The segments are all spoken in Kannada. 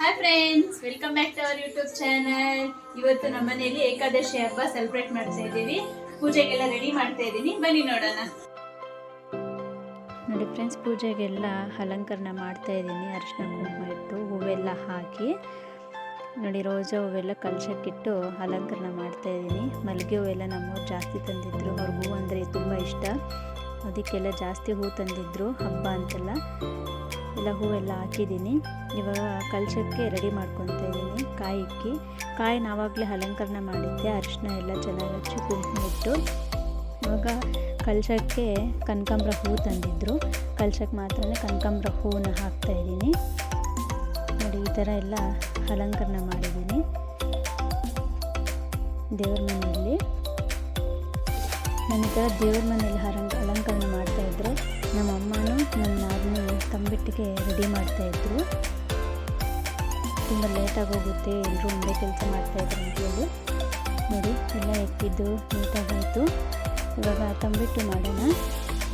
Hi friends welcome back to our YouTube channel ಇವತ್ತು ನಮ್ಮ ಮನೆಯಲ್ಲಿ ಏಕಾದಶಿ ಹಬ್ಬ ಸೆಲೆಬ್ರೇಟ್ ಮಾಡ್ತಾ ಇದ್ದೀವಿ. ಪೂಜೆಗೆಲ್ಲ ರೆಡಿ ಮಾಡ್ತಾ ಇದ್ದೀನಿ. ಬನ್ನಿ ನೋಡೋಣ. ನೋಡಿ ಫ್ರೆಂಡ್ಸ್ ಪೂಜೆಗೆಲ್ಲ ಅಲಂಕರಣ ಮಾಡ್ತಾ ಇದ್ದೀನಿ. ಅರಿಶಿನ ಕುಂಕುಮ ಇಟ್ಟು ಹೂವೆಲ್ಲ ಹಾಕಿ, ನೋಡಿ ರೋಜಾ ಹೂವೆಲ್ಲ ಕಲಶಕ್ಕಿಟ್ಟು ಅಲಂಕರಣ ಮಾಡ್ತಾ ಇದ್ದೀನಿ. ಮಲ್ಲಿಗೆ ಹೂವೆಲ್ಲ ನಮ್ಮವ್ರು ಜಾಸ್ತಿ ತಂದಿದ್ರು. ಅವ್ರಿಗೆ ಹೂವು ಅಂದರೆ ತುಂಬ ಇಷ್ಟ. ಅದಕ್ಕೆಲ್ಲ ಜಾಸ್ತಿ ಹೂ ತಂದಿದ್ರು ಹಬ್ಬ ಅಂತೆಲ್ಲ. ಎಲ್ಲ ಹೂವೆಲ್ಲ ಹಾಕಿದ್ದೀನಿ. ಇವಾಗ ಕಲಶಕ್ಕೆ ರೆಡಿ ಮಾಡ್ಕೊತಾ ಇದ್ದೀನಿ. ಕಾಯಿ ಇಕ್ಕಿ. ಕಾಯಿ ನಾವಾಗಲೇ ಅಲಂಕರಣ ಮಾಡಿದ್ದೆ. ಅರಿಶಿನ ಎಲ್ಲ ಚೆನ್ನಾಗಿ ಹಚ್ಚಿ ಕುಂಕುಮ ಇಟ್ಟು. ಇವಾಗ ಕಲಶಕ್ಕೆ ಕನಕಾಂಬ್ರ ಹೂ ತಂದಿದ್ದರು ಕಲಶಕ್ಕೆ ಮಾತ್ರ ಕನಕಾಂಬ್ರ ಹೂವನ್ನ ಹಾಕ್ತಾ ಇದ್ದೀನಿ. ನೋಡಿ, ಈ ಥರ ಎಲ್ಲ ಅಲಂಕರಣ ಮಾಡಿದ್ದೀನಿ. ದೇವ್ರ ಮನೆಯಲ್ಲಿ. ನನ್ನ ಥರ ದೇವ್ರ ಮನೆಯಲ್ಲಿ ಅಲಂಕ, ಅಲಂಕರಣ ಮಾಡ್ತಾಯಿದ್ರೆ ನಮ್ಮ ಅಮ್ಮನೂ ನನ್ನ ಅದನ್ನು ತಂಬಿಟ್ಟಿಗೆ ರೆಡಿ ಮಾಡ್ತಾಯಿದ್ರು ತುಂಬ ಲೇಟಾಗಿ ಹೋಗುತ್ತೆ ಎಲ್ಲರೂ ಒಂದೇ ಕೆಲಸ ಮಾಡ್ತಾಯಿದ್ರು ಅಂತೇಳಿ ನೋಡಿ, ಎಲ್ಲ ಎತ್ತಿದ್ದು ನೀಟಾಗಾಯಿತು ಇವಾಗ ತಂಬಿಟ್ಟು ಮಾಡೋಣ.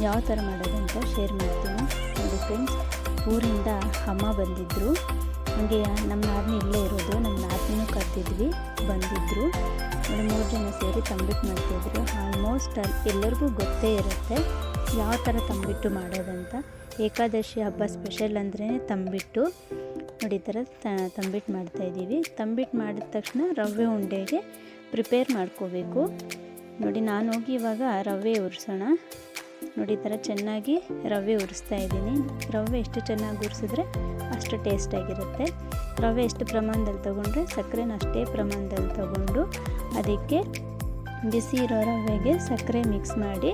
ಯಾವ ಥರ ಮಾಡೋದು ಅಂತ ಶೇರ್ ಮಾಡ್ತೀನಿ. ನೋಡಿ ಫ್ರೆಂಡ್ಸ್ ಊರಿಂದ ಅಮ್ಮ ಬಂದಿದ್ದರು ಹಾಗೆ ನಮ್ಮ ನಾದಿನಿ ಇಲ್ಲೇ ಇರೋದು, ನಮ್ಮ ನಾದಿನೂ ಕರೆದಿದ್ವಿ ಬಂದಿದ್ದರು ನೋಡಿ ಮೂರು ಜನ ಸೇರಿ ತಂಬಿಟ್ಟು ಮಾಡ್ತಿದ್ರು ಆಲ್ಮೋಸ್ಟ್ ಎಲ್ಲರಿಗೂ ಗೊತ್ತೇ ಇರುತ್ತೆ. ಯಾವ ಥರ ತಂಬಿಟ್ಟು ಮಾಡೋದಂತ ಏಕಾದಶಿ ಹಬ್ಬ ಸ್ಪೆಷಲ್ ಅಂದ್ರೇ ತಂಬಿಟ್ಟು, ನೋಡಿ ಈ ಥರ ತಂಬಿಟ್ಟು ಮಾಡ್ತಾಯಿದ್ದೀವಿ ತಂಬಿಟ್ಟು ಮಾಡಿದ ತಕ್ಷಣ ರವೆ ಉಂಡೆಗೆ ಪ್ರಿಪೇರ್ ಮಾಡ್ಕೋಬೇಕು. ನೋಡಿ ನಾನು ಹೋಗಿ ಇವಾಗ ರವೆ ಉರಿಸೋಣ ನೋಡಿ ಈ ಥರ ಚೆನ್ನಾಗಿ ರವೆ ಉರಿಸ್ತಾ ಇದ್ದೀನಿ. ರವೆ ಎಷ್ಟು ಚೆನ್ನಾಗಿ ಉರಿಸಿದ್ರೆ ಅಷ್ಟು ಟೇಸ್ಟಾಗಿರುತ್ತೆ ರವೆ ಎಷ್ಟು ಪ್ರಮಾಣದಲ್ಲಿ ತೊಗೊಂಡ್ರೆ ಸಕ್ಕರೆನ ಅಷ್ಟೇ ಪ್ರಮಾಣದಲ್ಲಿ ತೊಗೊಂಡು ಅದಕ್ಕೆ ಬಿಸಿ ಇರೋ ರವೆಗೆ ಸಕ್ಕರೆ ಮಿಕ್ಸ್ ಮಾಡಿ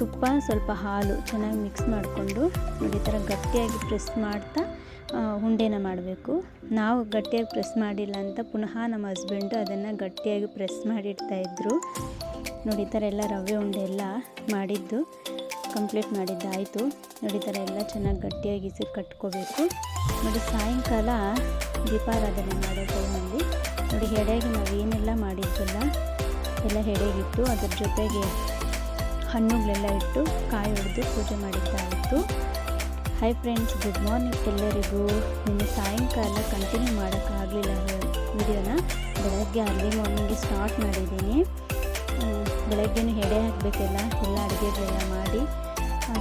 ತುಪ್ಪ ಸ್ವಲ್ಪ ಹಾಲು ಚೆನ್ನಾಗಿ ಮಿಕ್ಸ್ ಮಾಡಿಕೊಂಡು ನೋಡಿ ಈ ಥರ ಗಟ್ಟಿಯಾಗಿ ಪ್ರೆಸ್ ಮಾಡ್ತಾ ಉಂಡೆನ ಮಾಡಬೇಕು. ನಾವು ಗಟ್ಟಿಯಾಗಿ ಪ್ರೆಸ್ ಮಾಡಿಲ್ಲ ಅಂತ ಪುನಃ ನಮ್ಮ ಹಸ್ಬೆಂಡು ಅದನ್ನು ಗಟ್ಟಿಯಾಗಿ ಪ್ರೆಸ್ ಮಾಡಿಡ್ತಾಯಿದ್ರು ನೋಡಿ ಈ ಥರ ಎಲ್ಲ ರವೆ ಉಂಡೆ ಎಲ್ಲ ಮಾಡಿದ್ದು ಕಂಪ್ಲೀಟ್ ಮಾಡಿದ್ದಾಯಿತು. ನೋಡಿ ಥರ ಎಲ್ಲ ಚೆನ್ನಾಗಿ ಗಟ್ಟಿಯಾಗಿ ಇಸಿ ಕಟ್ಕೋಬೇಕು. ನೋಡಿ ಸಾಯಂಕಾಲ ದೀಪಾರಾಧನೆ ಮಾಡೋ ಟೈಮಲ್ಲಿ ನೋಡಿ ಎಡೆಗೆ ನಾವು ಏನೆಲ್ಲ ಮಾಡಿದ್ವಲ್ಲ ಎಲ್ಲ ಹೆಡೆಗಿಟ್ಟು ಅದ್ರ ಜೊತೆಗೆ ಹಣ್ಣುಗಳೆಲ್ಲ ಇಟ್ಟು ಕಾಯಿ ಹೊಡೆದು ಪೂಜೆ ಮಾಡಿದ್ದಾಯಿತು ಹಾಯ್ ಫ್ರೆಂಡ್ಸ್ ಗುಡ್ ಮಾರ್ನಿಂಗ್ ಎಲ್ಲರಿಗೂ. ನಿನ್ನೆ ಸಾಯಂಕಾಲ ಕಂಟಿನ್ಯೂ ಮಾಡೋಕ್ಕಾಗಲಿಲ್ಲ ವಿಡಿಯೋನ ಬೆಳಗ್ಗೆ ಅರ್ಲಿ ಮಾರ್ನಿಂಗ್ ಸ್ಟಾರ್ಟ್ ಮಾಡಿದ್ದೀನಿ. ಬೆಳಗ್ಗೆ ಬೆಳಗ್ಗೆನೂ ಎಡೆ ಹಾಕಬೇಕೆಲ್ಲ, ಎಲ್ಲ ಅಡುಗೆಗಳೆಲ್ಲ ಮಾಡಿ.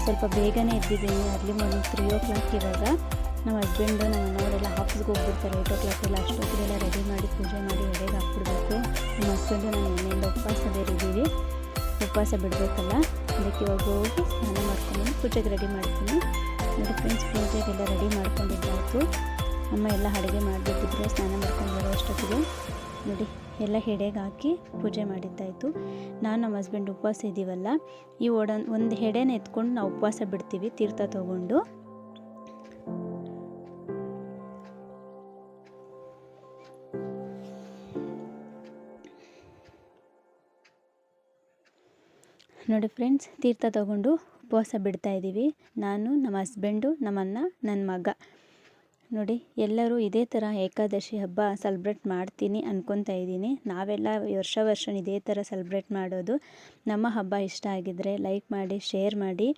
ಸ್ವಲ್ಪ ಬೇಗನೆ ಎದ್ದಿದ್ದೀನಿ early morning three o'clock ಇವಾಗ. ನಮ್ಮ ಹಸ್ಬೆಂಡು ನಮ್ಮ ಮನೆಯವರೆಲ್ಲ ಆಫೀಸ್ಗೆ ಹೋಗ್ಬಿಡ್ತಾರೆ ಏಟ್ ಓ ಕ್ಲಾಕೆಲ್ಲ ಅಷ್ಟೊತ್ತಿಗೆಲ್ಲ ರೆಡಿ ಮಾಡಿ ಪೂಜೆ ಮಾಡಿ ಎಡೆಗೆ ಹಾಕ್ಬಿಡ್ಬೇಕು. ಹಸ್ಬೆಂಡು ನಾನು ಎಣ್ಣೆಯಿಂದ ಉಪವಾಸ ಬೇರಿದ್ದೀವಿ ಉಪವಾಸ ಬಿಡಬೇಕಲ್ಲ, ಅದಕ್ಕೆ ಇವಾಗ ಹೋಗಿ ಸ್ನಾನ ಮಾಡ್ಕೊಂಡು ಪೂಜೆಗೆ ರೆಡಿ ಮಾಡ್ತೀನಿ. ನೋಡಿ ಫ್ರೆಂಡ್ಸ್ ಪೂಜೆಗೆಲ್ಲ ರೆಡಿ ಮಾಡ್ಕೊಂಡಿದ್ದಾಯಿತು. ಅಮ್ಮ ಎಲ್ಲ ಅಡುಗೆ ಮಾಡಿಬಿಟ್ಟಿದ್ರು, ಸ್ನಾನ ಮಾಡ್ಕೊಂಡು ಬರೋ ಅಷ್ಟೊತ್ತಿಗೆ. ನೋಡಿ, ಎಲ್ಲ ಹೆಡೆಗೆ ಹಾಕಿ ಪೂಜೆ ಮಾಡಿದ್ದಾಯಿತು. ನಾನು ನಮ್ಮ ಹಸ್ಬೆಂಡ್ ಉಪವಾಸ ಇದ್ದೀವಲ್ಲ ಈ ಒಡ ಒಂದು ಹೆಡೆನ ಎತ್ಕೊಂಡು ನಾವು ಉಪವಾಸ ಬಿಡ್ತೀವಿ, ತೀರ್ಥ ತಗೊಂಡು. ನೋಡಿ ಫ್ರೆಂಡ್ಸ್, ತೀರ್ಥ ತಗೊಂಡು ಉಪವಾಸ ಬಿಡ್ತಾ ಇದ್ದೀವಿ. ನಾನು, ನಮ್ಮ ಹಸ್ಬೆಂಡು ನಮ್ಮನ್ನ ನನ್ನ ಮಗ. ನೋಡಿ, ಎಲ್ಲರೂ ಇದೇ ಥರ ಏಕಾದಶಿ ಹಬ್ಬ ಸೆಲೆಬ್ರೇಟ್ ಮಾಡ್ತೀನಿ ಅನ್ಕೊತಾ ಇದ್ದೀನಿ. ನಾವೆಲ್ಲ ವರ್ಷ ವರ್ಷ ಇದೇ ಥರ ಸೆಲೆಬ್ರೇಟ್ ಮಾಡೋದು. ನಮ್ಮ ಹಬ್ಬ ಇಷ್ಟ ಆಗಿದ್ದರೆ ಲೈಕ್ ಮಾಡಿ, ಶೇರ್ ಮಾಡಿ,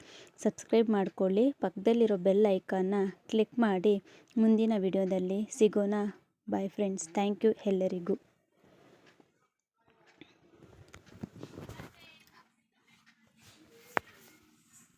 ಸಬ್ಸ್ಕ್ರೈಬ್ ಮಾಡಿಕೊಳ್ಳಿ. ಪಕ್ಕದಲ್ಲಿರೋ ಬೆಲ್ ಐಕಾನ್ನ ಕ್ಲಿಕ್ ಮಾಡಿ. ಮುಂದಿನ ವಿಡಿಯೋದಲ್ಲಿ ಸಿಗೋಣ. ಬಾಯ್ ಫ್ರೆಂಡ್ಸ್ ಥ್ಯಾಂಕ್ ಯು ಎಲ್ಲರಿಗೂ.